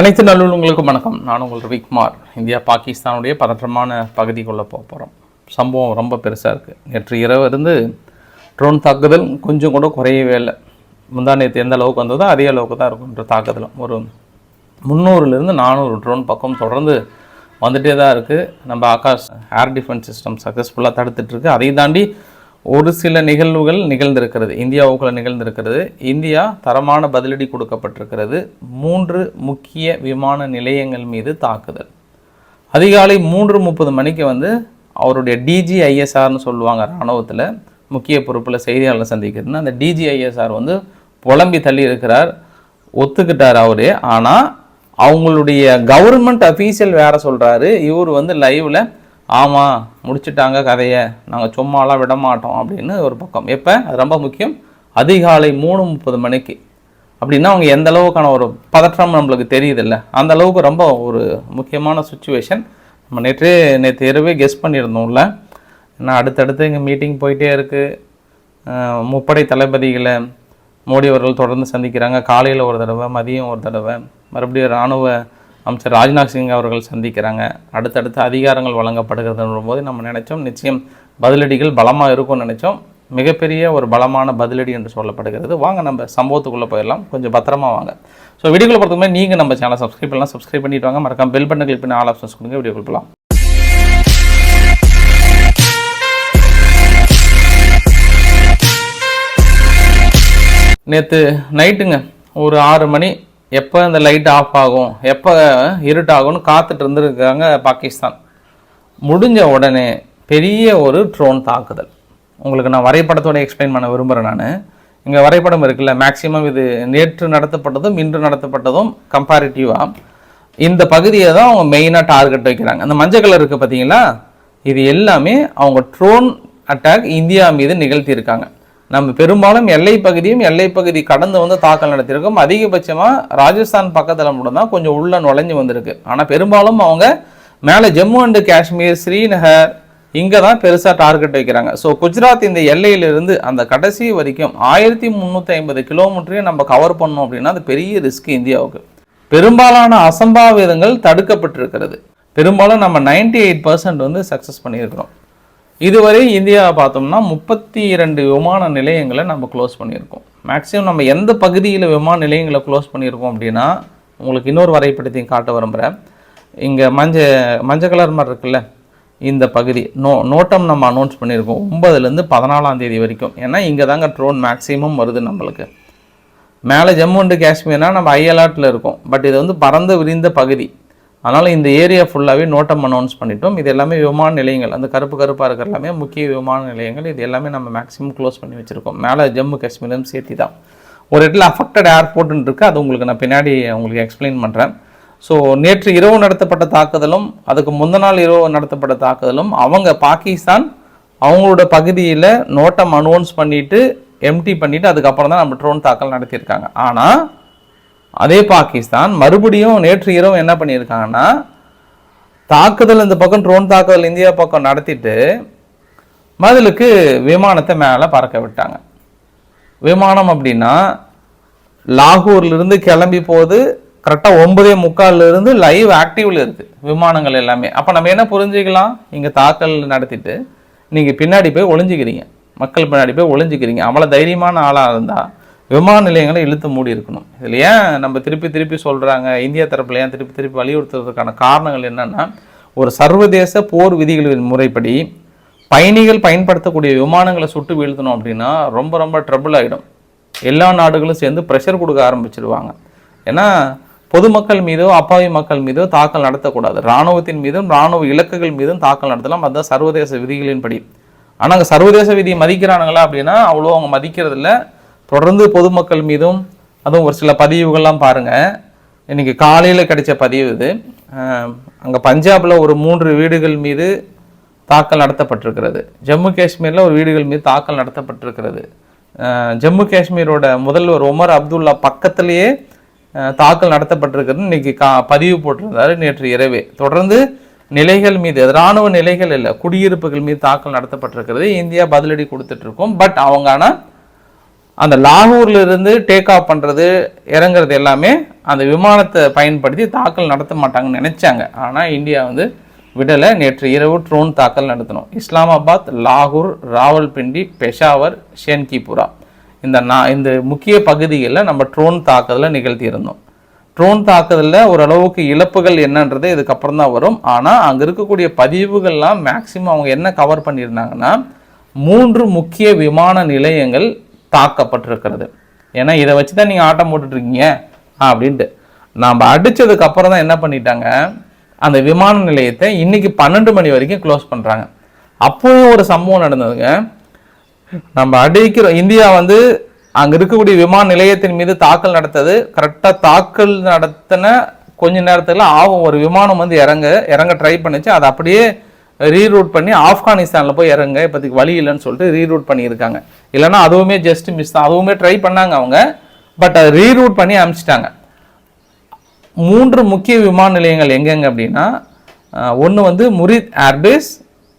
அனைத்து நல்லுள்ளங்களுக்கும் வணக்கம். நான் உங்கள் ரவிக்குமார். இந்தியா பாகிஸ்தானுடைய பதற்றமான பகுதிக்குள்ளே போக போகிறோம் சம்பவம் ரொம்ப பெருசாக இருக்குது நேற்று இரவு இருந்து ட்ரோன் தாக்குதல் கொஞ்சம் கூட குறையவே இல்லை. முந்தா நேற்று எந்த அளவுக்கு வந்ததோ அதே அளவுக்கு தான் இருக்குன்ற தாக்குதலும். ஒரு முந்நூறுலேருந்து நானூறு ட்ரோன் பக்கம் தொடர்ந்து வந்துகிட்டே தான் இருக்குது நம்ம ஆகாஷ் ஏர் டிஃபென்ஸ் சிஸ்டம் சக்ஸஸ்ஃபுல்லாக தடுத்துட்ருக்கு அதை தாண்டி ஒரு சில நிகழ்வுகள் நிகழ்ந்திருக்கிறது. இந்தியாவுக்குள்ள நிகழ்ந்திருக்கிறது. இந்தியா தரமான பதிலடி கொடுக்கப்பட்டிருக்கிறது. மூன்று முக்கிய விமான நிலையங்கள் மீது தாக்குதல். அதிகாலை மூன்று முப்பது மணிக்கு வந்து அவருடைய டிஜிஐஎஸ்ஆர்னு சொல்லுவாங்க இராணுவத்தில் முக்கிய பொறுப்பில் செய்தியாளர் சந்திக்கிறதுனா அந்த டிஜிஐஎஸ்ஆர் வந்து புலம்பி தள்ளி இருக்கிறார். ஒத்துக்கிட்டார் அவரு. ஆனால் அவங்களுடைய கவர்மெண்ட் அஃபீஷியல் வேற சொல்கிறாரு இவர் வந்து லைவில் ஆமாம் முடிச்சிட்டாங்க கதையை. நாங்கள் சும்மாலாம் விட மாட்டோம் அப்படின்னு ஒரு பக்கம். எப்போ? அது ரொம்ப முக்கியம். அதிகாலை மூணு முப்பது மணிக்கு. அப்படின்னா அவங்க எந்த அளவுக்கான ஒரு பதற்றம் நம்மளுக்கு தெரியுதில்ல? அந்த அளவுக்கு ரொம்ப ஒரு முக்கியமான சுச்சுவேஷன் நம்ம நேற்று நேற்று இரவே கெஸ் பண்ணியிருந்தோம்ல. ஏன்னா அடுத்தடுத்து இங்கே மீட்டிங் போயிட்டே இருக்குது முப்படை தளபதிகளை மோடி அவர்கள் தொடர்ந்து சந்திக்கிறாங்க. காலையில் ஒரு தடவை மதியம் ஒரு தடவை. மறுபடியும் இராணுவ அமைச்சர் ராஜ்நாத் சிங் அவர்கள் சந்திக்கிறாங்க. அடுத்தடுத்த அதிகாரங்கள் வழங்கப்படுகிறதுன்ற போது நம்ம நினைச்சோம் நிச்சயம் பதிலடிகள் பலமாக இருக்கும்னு நினைச்சோம். மிகப்பெரிய ஒரு பலமான பதிலடி என்று சொல்லப்படுகிறது. வாங்க நம்ம சம்பவத்துக்குள்ளே போயிடலாம். கொஞ்சம் பத்திரமா வாங்க. ஸோ வீடியோக்குள்ள பொறுத்தவரை நீங்கள் நம்ம சேனல் சப்ஸ்கிரைப் பண்ணலாம். சப்ஸ்கிரைப் பண்ணிட்டு வாங்க. மறக்காம பெல் பட்டன் கிளிக் பண்ணி ஆல் ஆப்ஷன்ஸ் கொடுங்க. வீடியோ போகலாம் நேற்று நைட்டுங்க ஒரு ஆறு மணி எப்போ இந்த லைட் ஆஃப் ஆகும் எப்போ இருட்டாகும்னு காத்துட்டு இருந்துருக்காங்க பாகிஸ்தான். முடிஞ்ச உடனே பெரிய ஒரு ட்ரோன் தாக்குதல். உங்களுக்கு நான் வரைபடத்தோட எக்ஸ்பிளைன் பண்ண விரும்புகிறேன் நான். இங்கே வரைபடம் இருக்குல்ல மேக்ஸிமம் இது நேற்று நடத்தப்பட்டதும் இன்று நடத்தப்பட்டதும் கம்பேரிட்டிவாக இந்த பகுதியை தான் அவங்க மெயினாக டார்கெட் வைக்கிறாங்க. அந்த மஞ்சள் கலர் இருக்குது பார்த்தீங்களா இது எல்லாமே அவங்க ட்ரோன் அட்டாக் இந்தியா மீது நிகழ்த்தியிருக்காங்க. நம்ம பெரும்பாலும் எல்லை பகுதியும் எல்லை பகுதி கடந்து வந்து தாக்கல் நடத்தியிருக்கோம். அதிகபட்சமாக ராஜஸ்தான் பக்கத்தில் மட்டும்தான் கொஞ்சம் உள்ள நுழைஞ்சு வந்திருக்கு. ஆனால் பெரும்பாலும் அவங்க மேலே ஜம்மு அண்டு காஷ்மீர் ஸ்ரீநகர் இங்கே தான் பெருசாக டார்கெட் வைக்கிறாங்க. ஸோ குஜராத் இந்த எல்லையிலிருந்து அந்த கடைசி வரைக்கும் ஆயிரத்தி முந்நூற்றி ஐம்பது கிலோமீட்டரையும் நம்ம கவர் பண்ணோம் அப்படின்னா அது பெரிய ரிஸ்க் இந்தியாவுக்கு. பெரும்பாலான அசம்பாவிதங்கள் தடுக்கப்பட்டிருக்கிறது. பெரும்பாலும் நம்ம 98% எயிட் பர்சன்ட் வந்து சக்ஸஸ் பண்ணியிருக்கிறோம். இதுவரை இந்தியா பார்த்தோம்னா முப்பத்தி இரண்டு விமான நிலையங்களை நம்ம க்ளோஸ் பண்ணியிருக்கோம். மேக்ஸிமம் நம்ம எந்த பகுதியில் விமான நிலையங்களை க்ளோஸ் பண்ணியிருக்கோம் அப்படின்னா உங்களுக்கு இன்னொரு வரைபடத்தையும் காட்ட விரும்புகிறேன் இங்கே மஞ்ச மஞ்சள் கலர் மாதிரி இருக்குல்ல இந்த பகுதி. நோ நோட்டம் நம்ம அனௌன்ஸ் பண்ணியிருக்கோம். ஒன்பதுலேருந்து பதினாலாம் தேதி வரைக்கும். ஏன்னா இங்கே தாங்க ட்ரோன் மேக்ஸிமம் வருது நம்மளுக்கு. மேலே ஜம்மு அண்டு காஷ்மீர்னா நம்ம ஐ அலர்ட்டில் இருக்கோம். பட் இது வந்து பறந்து விரிந்த பகுதி. அதனால் இந்த ஏரியா ஃபுல்லாகவே நோட்டம் அனௌன்ஸ் பண்ணிட்டோம். இது எல்லாமே விமான நிலையங்கள். அந்த கருப்பு கருப்பாக இருக்கிற எல்லாமே முக்கிய விமான நிலையங்கள். இது எல்லாமே நம்ம மேக்ஸிமம் க்ளோஸ் பண்ணி வச்சுருக்கோம். மேலே ஜம்மு காஷ்மீரும் சேர்த்தி தான். ஒரு இடத்துல அஃபெக்டட் ஏர்போர்ட்னு இருக்குது அது உங்களுக்கு நான் பின்னாடி உங்களுக்கு எக்ஸ்பிளைன் பண்ணுறேன் ஸோ நேற்று இரவு நடத்தப்பட்ட தாக்குதலும் அதுக்கு முந்த நாள் இரவு நடத்தப்பட்ட தாக்குதலும் அவங்க பாகிஸ்தான் அவங்களோட பகுதியில் நோட்டம் அனௌன்ஸ் பண்ணிவிட்டு எம்டி பண்ணிவிட்டு அதுக்கப்புறம் தான் நம்ம ட்ரோன் தாக்கல் நடத்தியிருக்காங்க. ஆனால் அதே பாகிஸ்தான் மறுபடியும் நேற்று இரவு என்ன பண்ணியிருக்காங்கன்னா தாக்குதல் இந்த பக்கம் ட்ரோன் தாக்குதல் இந்தியா பக்கம் நடத்திட்டு மதிலுக்கு விமானத்தை மேலே பறக்க விட்டாங்க. விமானம் அப்படின்னா லாகூர்ல இருந்து கிளம்பி போகுது கரெக்டாக ஒன்பதே முக்கால்லேருந்து லைவ் ஆக்டிவில் இருக்குது விமானங்கள் எல்லாமே. அப்போ நம்ம என்ன புரிஞ்சுக்கலாம்? இங்கே தாக்கல் நடத்திட்டு நீங்கள் பின்னாடி போய் ஒளிஞ்சுக்கிறீங்க. மக்கள் பின்னாடி போய் ஒளிஞ்சிக்கிறீங்க. அவ்வளோ தைரியமான ஆளாக இருந்தால் விமான நிலையங்களை இழுத்து மூடி இருக்கணும். இதில் ஏன் நம்ம திருப்பி திருப்பி சொல்கிறாங்க இந்தியா தரப்பில் ஏன் திருப்பி திருப்பி வலியுறுத்துறதுக்கான காரணங்கள் என்னன்னா ஒரு சர்வதேச போர் விதிகளின் முறைப்படி பயணிகள் பயன்படுத்தக்கூடிய விமானங்களை சுட்டு வீழ்த்தணும் அப்படின்னா ரொம்ப ரொம்ப ட்ரபிள் ஆகிடும் எல்லா நாடுகளும் சேர்ந்து ப்ரெஷர் கொடுக்க ஆரம்பிச்சிடுவாங்க ஏன்னா பொதுமக்கள் மீதோ அப்பாவி மக்கள் மீதோ தாக்கல் நடத்தக்கூடாது. இராணுவத்தின் மீதும் இராணுவ இலக்குகள் மீதும் தாக்கல் நடத்தலாம். அதுதான் சர்வதேச விதிகளின்படி. ஆனால் அங்கே சர்வதேச விதியை மதிக்கிறானுங்களா அப்படின்னா அவ்வளோ அவங்க மதிக்கிறதில்ல. தொடர்ந்து பொதுமக்கள் மீதும் அதுவும் ஒரு சில பதிவுகள்லாம் பாருங்கள் இன்னைக்கு காலையில் கிடைச்ச பதிவு இது. அங்கே பஞ்சாபில் ஒரு மூன்று வீடுகள் மீது தாக்கல் நடத்தப்பட்டிருக்கிறது. ஜம்மு காஷ்மீரில் ஒரு வீடுகள் மீது தாக்கல் நடத்தப்பட்டிருக்கிறது. ஜம்மு காஷ்மீரோட முதல்வர் உமர் அப்துல்லா பக்கத்திலேயே தாக்கல் நடத்தப்பட்டிருக்கிறது இன்றைக்கி கா பதிவு போட்டிருந்தார் நேற்று இரவே. தொடர்ந்து நிலைகள் மீது இராணுவ நிலைகள் இல்லை குடியிருப்புகள் மீது தாக்கல் நடத்தப்பட்டிருக்கிறது. இந்தியா பதிலடி கொடுத்துட்ருக்கோம் பட் அவங்க ஆனால் அந்த லாகூர்லேருந்து டேக் ஆஃப் பண்ணுறது இறங்குறது எல்லாமே அந்த விமானத்தை பயன்படுத்தி தாக்கல் நடத்த மாட்டாங்கன்னு நினச்சாங்க. ஆனால் இந்தியா வந்து விடலை. நேற்று இரவு ட்ரோன் தாக்கல் நடத்தணும் இஸ்லாமாபாத் லாகூர் ராவல்பிண்டி பெஷாவர் ஷேன்கிபுரா. இந்த நான் இந்த முக்கிய பகுதிகளில் நம்ம ட்ரோன் தாக்குதலை நிகழ்த்தியிருந்தோம். ட்ரோன் தாக்குதலில் ஓரளவுக்கு இழப்புகள் என்னன்றது இதுக்கப்புறம் தான் வரும். ஆனால் அங்கே இருக்கக்கூடிய பதிவுகள்லாம் மேக்சிமம் அவங்க என்ன கவர் பண்ணியிருந்தாங்கன்னா மூன்று முக்கிய விமான நிலையங்கள் தாக்கப்பட்டிருக்கிறது. ஏன்னா இதை வச்சு தான் நீங்கள் ஆட்டம் போட்டுட்ருக்கீங்க அப்படின்ட்டு. நாம் அடித்ததுக்கு அப்புறம் தான் என்ன பண்ணிட்டாங்க? அந்த விமான நிலையத்தை இன்னைக்கு பன்னெண்டு மணி வரைக்கும் க்ளோஸ் பண்ணுறாங்க அப்போயும் ஒரு சம்பவம் நடந்ததுங்க. நம்ம அடிக்கிறோம். இந்தியா வந்து அங்கே இருக்கக்கூடிய விமான நிலையத்தின் மீது தாக்கல் நடத்தது. கரெக்டாக தாக்கல் நடத்தின கொஞ்ச நேரத்தில் ஆகும். ஒரு விமானம் வந்து இறங்க இறங்க ட்ரை பண்ணிச்சு. அதை அப்படியே ரீரூட் பண்ணி ஆப்கானிஸ்தானில் போய் இறங்க இப்போதைக்கு வழி இல்லைன்னு சொல்லிட்டு ரீரூட் பண்ணியிருக்காங்க. இல்லைன்னா அதுவுமே ஜஸ்ட் மிஸ் தான். அதுவுமே ட்ரை பண்ணாங்க அவங்க. பட் அதை ரீரூட் பண்ணி அனுப்பிச்சிட்டாங்க. மூன்று முக்கிய விமான நிலையங்கள் எங்கெங்க அப்படின்னா ஒன்று வந்து முரித் ஏர்பேஸ்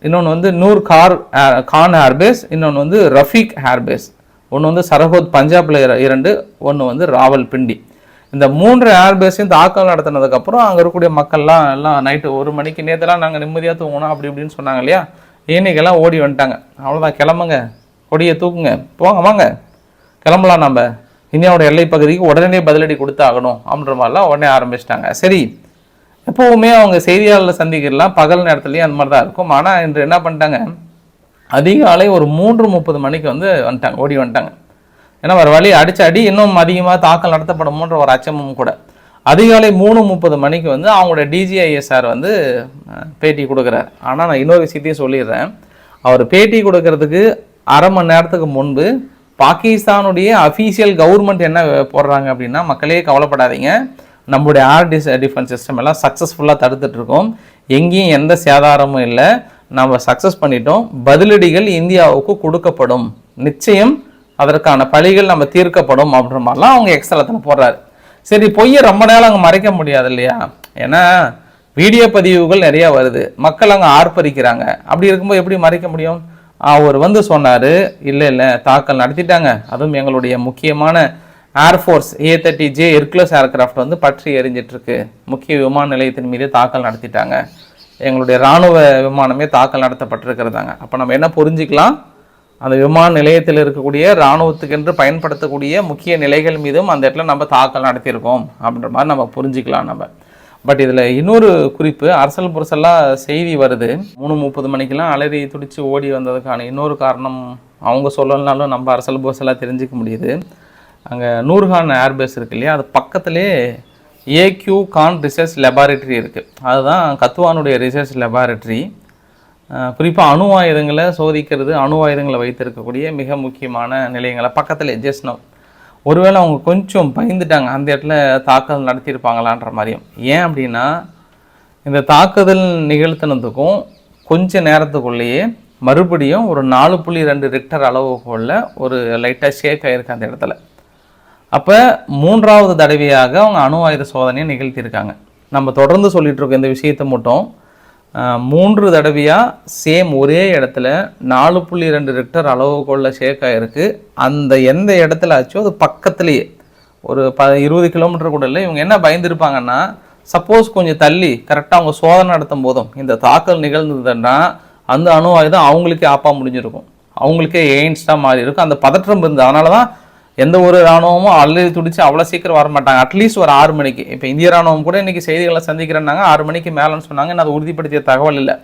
இன்னொன்று வந்து நூர் கார் கான் ஏர்பேஸ் இன்னொன்று வந்து ரஃபீக் ஏர்பேஸ் ஒன்று வந்து சரஹோத் பஞ்சாப்ல இர- இரண்டு ஒன்று வந்து ராவல்பிண்டி இந்த மூன்று ஏர்பேஸையும் தாக்கல் நடத்தினதுக்கப்புறம் அங்கே இருக்கக்கூடிய மக்கள்லாம் எல்லாம் நைட்டு ஒரு மணிக்கு நேற்றுலாம் நாங்கள் நிம்மதியாக தூங்கணும் அப்படி இப்படின்னு சொன்னாங்க இல்லையா? இன்னைக்கெல்லாம் ஓடி வந்துட்டாங்க. அவ்வளோதான் கிளம்புங்க. கொடியை தூக்குங்க. போங்க வாங்க. கிளம்பலாம் நம்ம இந்தியாவோட எல்லை பகுதிக்கு உடனே பதிலடி கொடுத்தாகணும் அப்படின்ற மாதிரிலாம் உடனே ஆரம்பிச்சிட்டாங்க. சரி. எப்போவுமே அவங்க செய்தியாளர் சந்திக்கலாம் பகல் நேரத்துலையும் அந்த மாதிரி தான் இருக்கும். ஆனால் இன்று என்ன பண்ணிட்டாங்க? அதிகாலை ஒரு மூன்று முப்பது மணிக்கு வந்து வந்துட்டாங்க. ஓடி வந்துட்டாங்க. ஏன்னா வேறு வழி அடிச்சு அடி இன்னும் அதிகமாக தாக்கல் நடத்தப்படுமோன்ற ஒரு அச்சமும் கூட. அதிகாலை மூணு முப்பது மணிக்கு வந்து அவங்களோட டிஜிஐஎஸ்ஆர் வந்து பேட்டி கொடுக்குறாரு. ஆனால் நான் இன்னொரு விஷயத்தையும் சொல்லிடுறேன். அவர் பேட்டி கொடுக்கறதுக்கு அரை மணி நேரத்துக்கு முன்பு பாகிஸ்தானுடைய அஃபீஷியல் கவர்மெண்ட் என்ன போடுறாங்க அப்படின்னா மக்களே கவலைப்படாதீங்க. நம்முடைய ஆர் டிஸ் டிஃபென்ஸ் சிஸ்டம் எல்லாம் சக்ஸஸ்ஃபுல்லாக தடுத்துட்ருக்கோம் எங்கேயும் எந்த சேதாரமும் இல்லை. நம்ம சக்ஸஸ் பண்ணிட்டோம். பதிலடிகள் இந்தியாவுக்கு கொடுக்கப்படும். நிச்சயம் அதற்கான பழிகள் நம்ம தீர்க்கப்படும் அப்படின்ற மாதிரிலாம் அவங்க எக்ஸலத்தில் போடுறாரு. சரி பொய்யை ரொம்ப நேரம் அங்கே மறைக்க முடியாது இல்லையா? ஏன்னா வீடியோ பதிவுகள் நிறையா வருது. மக்கள் அங்கே ஆர்ப்பரிக்கிறாங்க. அப்படி இருக்கும்போது எப்படி மறைக்க முடியும்? அவர் வந்து சொன்னார் இல்லை இல்லை தாக்கல் நடத்திட்டாங்க. அதுவும் எங்களுடைய முக்கியமான air force A thirty J Hercules aircraft வந்து பற்றி எரிஞ்சிட்ருக்கு முக்கிய விமான நிலையத்தின் மீது தாக்கல் நடத்திட்டாங்க. எங்களுடைய இராணுவ விமானமே தாக்கல் நடத்தப்பட்டிருக்கிறதாங்க. அப்போ நம்ம என்ன புரிஞ்சுக்கலாம்? அந்த விமான நிலையத்தில் இருக்கக்கூடிய இராணுவத்துக்கென்று பயன்படுத்தக்கூடிய முக்கிய நிலைகள் மீதும் அந்த இடத்துல நம்ம தாக்கல் நடத்தியிருக்கோம் அப்படின்ற மாதிரி நம்ம புரிஞ்சுக்கலாம் நம்ம. பட் இதில் இன்னொரு குறிப்பு அரசல் புரசெல்லாம் செய்தி வருது. மூணு முப்பது மணிக்கெலாம் அலறி துடித்து ஓடி வந்ததுக்கான இன்னொரு காரணம் அவங்க சொல்லலைனாலும் நம்ம அரசல் புரசெல்லாம் தெரிஞ்சுக்க முடியுது. அங்கே நூர்கான் ஏர்பேஸ் இருக்கு இல்லையா? அது பக்கத்திலே ஏக்யூ கான் ரிசர்ச் லெபார்டரி இருக்குது அதுதான் கத்துவானுடைய ரிசர்ச் லெபார்டரி குறிப்பாக அணு ஆயுதங்களை சோதிக்கிறது அணு ஆயுதங்களை வைத்திருக்கக்கூடிய மிக முக்கியமான நிலையங்களை பக்கத்தில் ஜஸ்ட் நம் ஒருவேளை அவங்க கொஞ்சம் பயந்துட்டாங்க அந்த இடத்துல தாக்குதல் நடத்தியிருப்பாங்களான்ற மாதிரியும். ஏன் அப்படின்னா இந்த தாக்குதல் நிகழ்த்தினதுக்கும் கொஞ்ச நேரத்துக்குள்ளேயே மறுபடியும் ஒரு நாலு புள்ளி ரெண்டு ரிக்டர் அளவுக்குள்ள ஒரு லைட்டாக ஷேக் ஆகிருக்கு அந்த இடத்துல. அப்போ மூன்றாவது தடவையாக அவங்க அணு ஆயுத சோதனையை நிகழ்த்தியிருக்காங்க. நம்ம தொடர்ந்து சொல்லிகிட்டு இருக்கோம் இந்த விஷயத்தை மட்டும். மூன்று தடவையாக சேம் ஒரே இடத்துல நாலு புள்ளி ரெண்டு ரிக்டர் அளவுகோலில் ஷேக் ஆகிருக்கு அந்த எந்த இடத்துல ஆச்சோ அது பக்கத்துலேயே. ஒரு ப இருபது கிலோமீட்டர் கூட இல்லை. இவங்க என்ன பயந்துருப்பாங்கன்னா சப்போஸ் கொஞ்சம் தள்ளி கரெக்டாக அவங்க சோதனை நடத்தும் போதும் இந்த தாக்கல் நிகழ்ந்ததுன்னா அந்த அணு ஆயுதம் அவங்களுக்கே ஆப்பா முடிஞ்சிருக்கும். அவங்களுக்கே எயின்ஸ்டாக மாறி இருக்கும் அந்த பதற்றம் இருந்தது. அதனால தான் எந்த ஒரு ராணுவமும் அள்ளி துடிச்சு அவ்வளோ சீக்கிரம் வர மாட்டாங்க. அட்லீஸ்ட் ஒரு ஆறு மணிக்கு. இப்போ இந்திய ராணுவம் கூட இன்றைக்கி செய்திகளை சந்திக்கிறேன்னாங்க. ஆறு மணிக்கு மேலேன்னு சொன்னாங்க. நான் அது உறுதிப்படுத்திய தகவல் இல்லை.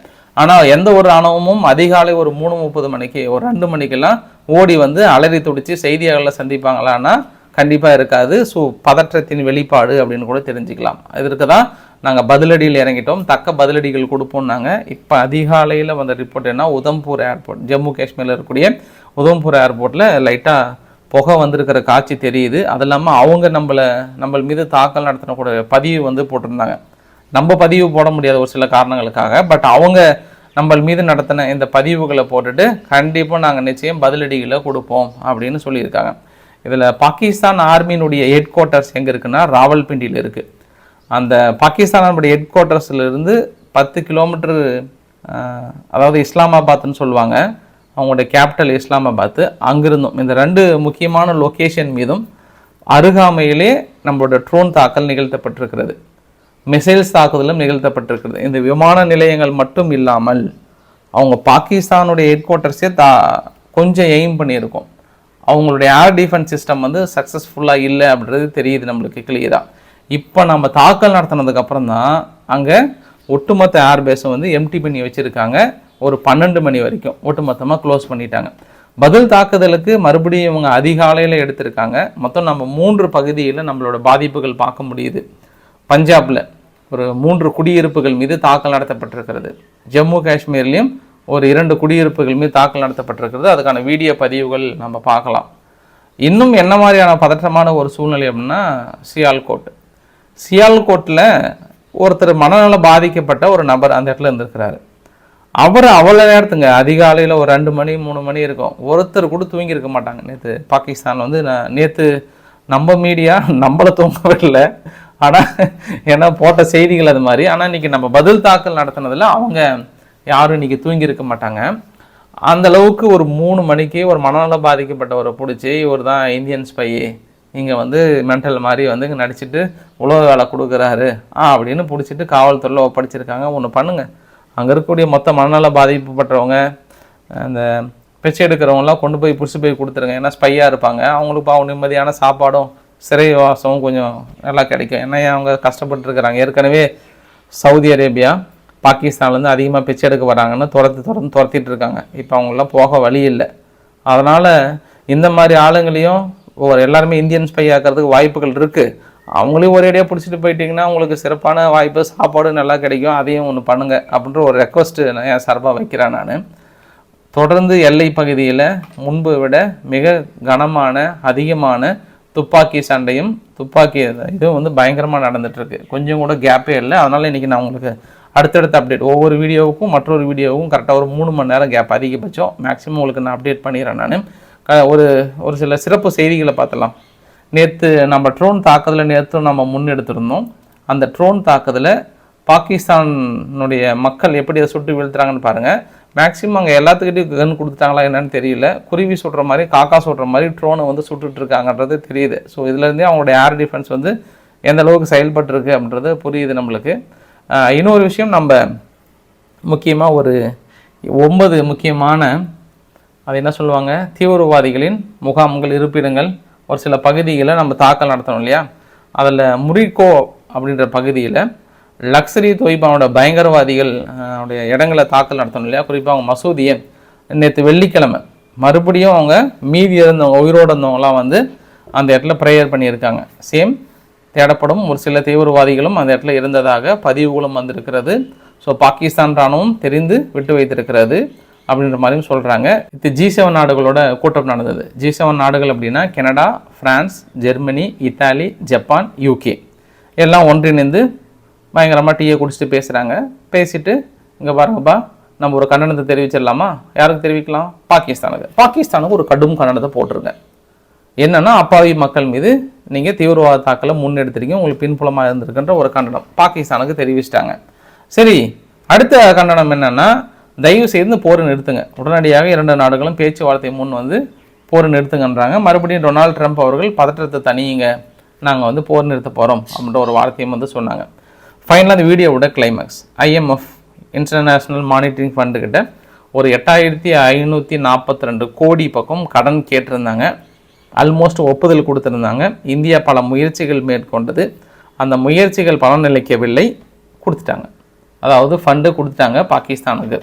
ஆனால் எந்த ஒரு ராணுவமும் அதிகாலை ஒரு மூணு முப்பது மணிக்கு ஒரு ரெண்டு மணிக்கெல்லாம் ஓடி வந்து அலறி துடிச்சு செய்தியாளர்களை சந்திப்பாங்களான்னா கண்டிப்பாக இருக்காது. ஸோ பதற்றத்தின் வெளிப்பாடு அப்படின்னு கூட தெரிஞ்சுக்கலாம். இதற்கு தான் நாங்கள் பதிலடியில் இறங்கிட்டோம். தக்க பதிலடிகள் கொடுப்போம்னாங்க. இப்போ அதிகாலையில் வந்த ரிப்போர்ட் என்ன? உதம்பூர் ஏர்போர்ட் ஜம்மு காஷ்மீரில் இருக்கக்கூடிய உதம்பூர் ஏர்போர்ட்டில் லைட்டாக புகை வந்திருக்கிற காட்சி தெரியுது. அது இல்லாமல் அவங்க நம்மளை நம்ம மீது தாக்கல் நடத்தினக்கூடிய பதிவு வந்து போட்டிருந்தாங்க. நம்ம பதிவு போட முடியாத ஒரு சில காரணங்களுக்காக பட் அவங்க நம்ம மீது நடத்தின இந்த பதிவுகளை போட்டுட்டு கண்டிப்பாக நாங்கள் நிச்சயம் பதிலடிகளை கொடுப்போம் அப்படின்னு சொல்லியிருக்காங்க. இதில் பாகிஸ்தான் ஆர்மியினுடைய ஹெட் குவார்ட்டர்ஸ் எங்கே இருக்குன்னா ராவல்பிண்டியில் இருக்குது அந்த பாகிஸ்தானுடைய ஹெட் குவார்ட்டர்ஸ்லேருந்து பத்து கிலோமீட்டர் அதாவது இஸ்லாமாபாத்னு சொல்லுவாங்க. அவங்களுடைய கேபிட்டல் இஸ்லாமாபாத்து அங்கிருந்தும் இந்த ரெண்டு முக்கியமான லொக்கேஷன் மீதும் அருகாமையிலே நம்மளோட ட்ரோன் தாக்கல் நிகழ்த்தப்பட்டிருக்கிறது. மிசைல்ஸ் தாக்குதலும் நிகழ்த்தப்பட்டிருக்கிறது. இந்த விமான நிலையங்கள் மட்டும் இல்லாமல் அவங்க பாகிஸ்தானுடைய ஹெட் குவார்ட்டர்ஸே தா கொஞ்சம் எய்ம் பண்ணியிருக்கோம். அவங்களுடைய ஏர் டிஃபென்ஸ் சிஸ்டம் வந்து சக்ஸஸ்ஃபுல்லாக இல்லை அப்படின்றது தெரியுது நம்மளுக்கு கிளியராக இப்போ நம்ம தாக்கல் நடத்தினதுக்கப்புறம் தான் அங்கே ஒட்டுமொத்த ஏர் பேஸை வந்து எம்டி பண்ணி வச்சுருக்காங்க. ஒரு பன்னெண்டு மணி வரைக்கும் ஒட்டுமொத்தமாக க்ளோஸ் பண்ணிட்டாங்க. பதில் தாக்குதலுக்கு மறுபடியும் இவங்க அதிகாலையில் எடுத்திருக்காங்க. மொத்தம் நம்ம மூன்று பகுதியில் நம்மளோட பாதிப்புகள் பார்க்க முடியுது. பஞ்சாபில் ஒரு மூன்று குடியிருப்புகள் மீது தாக்கல் நடத்தப்பட்டிருக்கிறது. ஜம்மு காஷ்மீர்லேயும் ஒரு இரண்டு குடியிருப்புகள் மீது தாக்கல் நடத்தப்பட்டிருக்கிறது. அதுக்கான வீடியோ பதிவுகள் நம்ம பார்க்கலாம். இன்னும் என்ன மாதிரியான பதற்றமான ஒரு சூழ்நிலை அப்படின்னா சியால்கோட். சியால்கோட்டில் ஒருத்தர் மனநல பாதிக்கப்பட்ட ஒரு நபர் அந்த இடத்துல இருந்திருக்கிறாரு. அவர் அவ்வளோ நேரத்துங்க. அதிகாலையில் ஒரு ரெண்டு மணி மூணு மணி இருக்கும். ஒருத்தர் கூட தூங்கி இருக்க மாட்டாங்க. நேற்று பாகிஸ்தான் வந்து நான் நேற்று நம்ம மீடியா நம்மளை தூங்கவே இல்லை ஆனால் ஏன்னா போட்ட செய்திகள் அது மாதிரி. ஆனால் இன்றைக்கி நம்ம பதில் தாக்கல் நடத்தினதில் அவங்க யாரும் இன்னைக்கு தூங்கி இருக்க மாட்டாங்க. அந்த அளவுக்கு ஒரு மூணு மணிக்கு ஒரு மனநல பாதிக்கப்பட்டவரை பிடிச்சி இவர் தான் இந்தியன் ஸ்பை இங்கே வந்து மென்டல் மாதிரி வந்து இங்கே நடிச்சிட்டு உழவு வேலை கொடுக்குறாரு. ஆ அப்படின்னு பிடிச்சிட்டு காவல்துறையில் ஒப்படைச்சிருக்காங்க. ஒன்று பண்ணுங்கள் அங்கே இருக்கக்கூடிய மொத்த மனநல பாதிக்கப்பட்டவங்க அந்த பிச்சை எடுக்கிறவங்களாம் கொண்டு போய் பிடிச்சி போய் கொடுத்துருங்க. ஏன்னா ஸ்பையாக இருப்பாங்க. அவங்களுக்கு பாவம் நிம்மதியான சாப்பாடும் சிறை வாசமும் கொஞ்சம் நல்லா கிடைக்கும். ஏன்னா அவங்க கஷ்டப்பட்டுருக்குறாங்க ஏற்கனவே சவுதி அரேபியா பாகிஸ்தான்லேருந்து அதிகமாக பிச்சை எடுக்க வராங்கன்னு துரத்து துரத்து துரத்திட்டு இருக்காங்க. இப்போ அவங்களாம் போக வழி இல்லை. அதனால் இந்த மாதிரி ஆளுங்களையும் ஒவ்வொரு எல்லாருமே இந்தியன் ஸ்பை ஆக்கிறதுக்கு வாய்ப்புகள் இருக்குது அவங்களையும் ஒரேடியாக பிடிச்சிட்டு போயிட்டீங்கன்னா உங்களுக்கு சிறப்பான வாய்ப்பு சாப்பாடு நல்லா கிடைக்கும். அதையும் ஒன்று பண்ணுங்கள் அப்படின்ற ஒரு ரெக்வஸ்ட்டு நான் என் சார்பாக வைக்கிறேன் நான். தொடர்ந்து எல்லை பகுதியில் முன்பை விட மிக கனமான அதிகமான துப்பாக்கி சண்டையும் துப்பாக்கி இதுவும் வந்து பயங்கரமாக நடந்துகிட்ருக்கு கொஞ்சம் கூட கேப்பே இல்லை. அதனால் இன்றைக்கி நான் உங்களுக்கு அடுத்தடுத்த அப்டேட் ஒவ்வொரு வீடியோவுக்கும் மற்றொரு வீடியோவுக்கும் கரெக்டாக ஒரு மூணு மணி நேரம் கேப் அதிகபட்சம். மேக்ஸிமம் உங்களுக்கு நான் அப்டேட் பண்ணிடுறேன் நான். ஒரு ஒரு சில சிறப்பு செய்திகளை பார்த்தலாம் நேற்று நம்ம ட்ரோன் தாக்குதலை நேற்று நம்ம முன்னெடுத்திருந்தோம். அந்த ட்ரோன் தாக்குதலை பாகிஸ்தானுடைய மக்கள் எப்படி அதை சுட்டு வீழ்த்துறாங்கன்னு பாருங்கள் மேக்ஸிமம் அங்கே எல்லாத்துக்கிட்டையும் கன் கொடுத்துட்டாங்களா என்னன்னு தெரியல. குருவி சுடுற மாதிரி காக்கா சுடுற மாதிரி ட்ரோனை வந்து சுட்டுட்டு இருக்காங்கன்றது தெரியுது. ஸோ இதுலேருந்தே அவங்களுடைய ஏர் டிஃபென்ஸ் வந்து எந்த அளவுக்கு செயல்பட்டுருக்கு அப்படின்றது புரியுது நம்மளுக்கு. இன்னொரு விஷயம் நம்ம முக்கியமாக ஒரு ஒன்பது முக்கியமான அது என்ன சொல்லுவாங்க? தீவிரவாதிகளின் முகாம்கள் இருப்பிடங்கள் ஒரு சில பகுதிகளை நம்ம தாக்கல் நடத்தணும் இல்லையா? அதில் முரிக்கோ அப்படின்ற பகுதியில் லக்ஸரி தொய்பாவோட பயங்கரவாதிகள் அவனுடைய இடங்களை தாக்கல் நடத்தணும் இல்லையா? குறிப்பாக அவங்க மசூதியை நேற்று வெள்ளிக்கிழமை மறுபடியும் அவங்க மீதி இருந்தவங்க உயிரோடு இருந்தவங்களாம் வந்து அந்த இடத்துல ப்ரேயர் பண்ணியிருக்காங்க. சேம் தேடப்படும். ஒரு சில தீவிரவாதிகளும் அந்த இடத்துல இருந்ததாக பதிவுகளும் வந்திருக்கிறது. ஸோ பாகிஸ்தான் ராணுவம் தெரிந்து விட்டு வைத்திருக்கிறது. அப்படின்ற மாதிரியும் சொல்கிறாங்க இது ஜி செவன் நாடுகளோட கூட்டம் நடந்தது. ஜி செவன் நாடுகள் அப்படின்னா Canada France Germany Italy Japan UK எல்லாம் ஒன்றிணைந்து பயங்கரமாக டீயை குடிச்சிட்டு பேசுகிறாங்க பேசிட்டு இங்கே பாருங்கப்பா நம்ம ஒரு கண்டனத்தை தெரிவிச்சிடலாமா? யாருக்கு தெரிவிக்கலாம்? பாகிஸ்தானுக்கு. பாகிஸ்தானுக்கு ஒரு கடும் கண்டனத்தை போட்டிருங்க. என்னென்னா அப்பாவி மக்கள் மீது நீங்கள் தீவிரவாத தாக்கலை முன்னெடுத்திருக்கீங்க. உங்களுக்கு பின்புலமாக இருந்திருக்கின்ற ஒரு கண்டனம் பாகிஸ்தானுக்கு தெரிவிச்சிட்டாங்க. சரி அடுத்த கண்டனம் என்னென்னா தயவு செய்து போரை நிறுத்துங்க. உடனடியாக இரண்டு நாடுகளும் பேச்சுவார்த்தை முன் வந்து போரை நிறுத்துங்கன்றாங்க. மறுபடியும் டொனால்ட் ட்ரம்ப் அவர்கள் பதற்றத்தை தனியுங்க நாங்கள் வந்து போர் நிறுத்த போகிறோம் அப்படின்ற ஒரு வார்த்தையும் வந்து சொன்னாங்க. ஃபைனலாக அந்த வீடியோவோட climax IMF international monitoring fund கிட்ட ஒரு எட்டாயிரத்தி ஐநூற்றி நாற்பத்தி ரெண்டு கோடி பக்கம் கடன் கேட்டிருந்தாங்க. ஆல்மோஸ்ட் ஒப்புதல் கொடுத்துருந்தாங்க. இந்தியா பல முயற்சிகள் மேற்கொண்டது. அந்த முயற்சிகள் பலனளிக்கவில்லை கொடுத்துட்டாங்க. அதாவது ஃபண்டு கொடுத்துட்டாங்க பாகிஸ்தானுக்கு.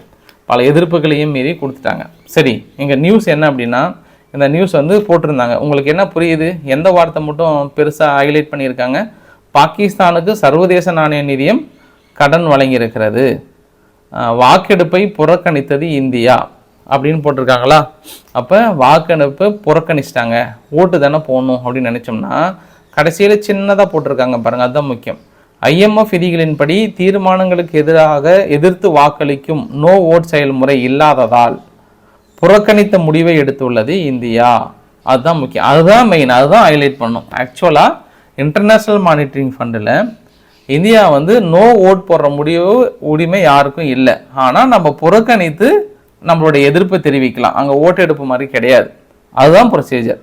பல எதிர்ப்புகளையும் மீறி கொடுத்துட்டாங்க. சரி இங்கே நியூஸ் என்ன அப்படின்னா இந்த நியூஸ் வந்து போட்டிருந்தாங்க. உங்களுக்கு என்ன புரியுது? எந்த வார்த்தை மட்டும் பெருசாக ஹைலைட் பண்ணியிருக்காங்க? பாகிஸ்தானுக்கு சர்வதேச நாணய நிதியம் கடன் வழங்கியிருக்கிறது. வாக்கெடுப்பை புறக்கணித்தது இந்தியா அப்படின்னு போட்டிருக்காங்களா? அப்போ வாக்கெடுப்பு புறக்கணிச்சிட்டாங்க. ஓட்டு தானே போகணும் அப்படின்னு நினச்சோம்னா கடைசியில் சின்னதாக போட்டிருக்காங்க பாருங்கள் அதுதான் முக்கியம். ஐஎம்எஃப் விதிகளின்படி தீர்மானங்களுக்கு எதிராக எதிர்த்து வாக்களிக்கும் நோ ஓட் செயல்முறை இல்லாததால் புறக்கணித்த முடிவை எடுத்துள்ளது இந்தியா. அதுதான் முக்கியம். அதுதான் மெயின் அதுதான் ஹைலைட் பண்ணும். ஆக்சுவலாக இன்டர்நேஷ்னல் மானிட்டரிங் ஃபண்டில் இந்தியா வந்து நோ ஓட் போடுற முடிவு உரிமை யாருக்கும் இல்லை. ஆனால் நம்ம புறக்கணித்து நம்மளுடைய எதிர்ப்பை தெரிவிக்கலாம். அங்கே ஓட்டெடுப்பு மாதிரி கிடையாது. அதுதான் ப்ரொசீஜர்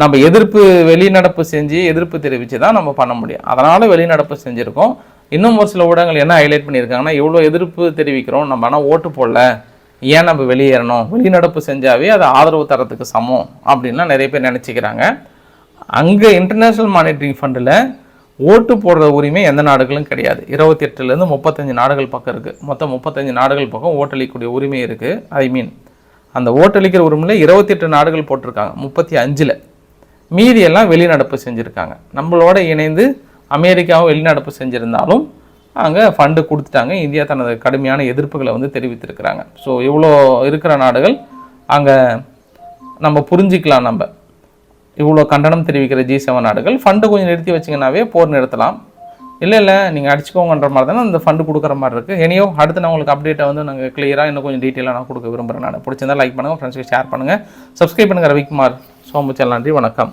நம்ம எதிர்ப்பு வெளிநடப்பு செஞ்சு எதிர்ப்பு தெரிவித்து தான் நம்ம பண்ண முடியும். அதனால் வெளிநடப்பு செஞ்சுருக்கோம். இன்னும் ஒரு சில ஊடகங்கள் என்ன ஹைலைட் பண்ணியிருக்காங்கன்னா இவ்வளோ எதிர்ப்பு தெரிவிக்கிறோம் நம்ம ஆனால் ஓட்டு போடல. ஏன் நம்ம வெளியேறணும்? வெளிநடப்பு செஞ்சாவே அது ஆதரவு தரத்துக்கு சமம் அப்படின்லாம் நிறைய பேர் நினச்சிக்கிறாங்க. அங்கே இன்டர்நேஷ்னல் மானிட்டரிங் ஃபண்டில் ஓட்டு போடுற உரிமை எந்த நாடுகளும் கிடையாது. இருபத்தி எட்டுலேருந்து முப்பத்தஞ்சு நாடுகள் பக்கம் இருக்குது மொத்தம் முப்பத்தஞ்சு நாடுகள் பக்கம் ஓட்டளிக்கக்கூடிய உரிமை இருக்குது ஐ மீன் அந்த ஓட்டளிக்கிற உரிமையில் இருபத்தெட்டு நாடுகள் போட்டிருக்காங்க. முப்பத்தி அஞ்சில். மீதியெல்லாம் வெளிநடப்பு செஞ்சுருக்காங்க. நம்மளோட இணைந்து அமெரிக்காவும் வெளிநடப்பு செஞ்சுருந்தாலும் அங்கே ஃபண்டு கொடுத்துட்டாங்க. இந்தியா தனது கடுமையான எதிர்ப்புகளை வந்து தெரிவித்திருக்கிறாங்க. ஸோ இவ்வளோ இருக்கிற நாடுகள் அங்கே நம்ம புரிஞ்சிக்கலாம் நம்ம. இவ்வளோ கண்டனம் தெரிவிக்கிற ஜி செவன் நாடுகள் ஃபண்டு கொஞ்சம் நிறுத்தி வச்சிங்கனாவே போர் நிறுத்தலாம். இல்லை இல்லை நீங்கள் அடிச்சுக்கோங்கன்ற மாதிரி தானே அந்த ஃபண்டு கொடுக்குற மாதிரி இருக்குது இனியோ அடுத்து நான் உங்களுக்கு அப்டேட்டை வந்து நாங்கள் கிளியராக இன்னும் கொஞ்சம் டீட்டெயிலாக நான் கொடுக்க விரும்புகிறேன் நான். பிடிச்சிருந்தா லைக் பண்ணுங்கள் ஃப்ரெண்ட்ஸ்க்கு ஷேர் பண்ணுங்கள் சப்ஸ்கிரைப் பண்ணுங்கள் ரவிக்குமார். சோமுச்சல் நன்றி வணக்கம்.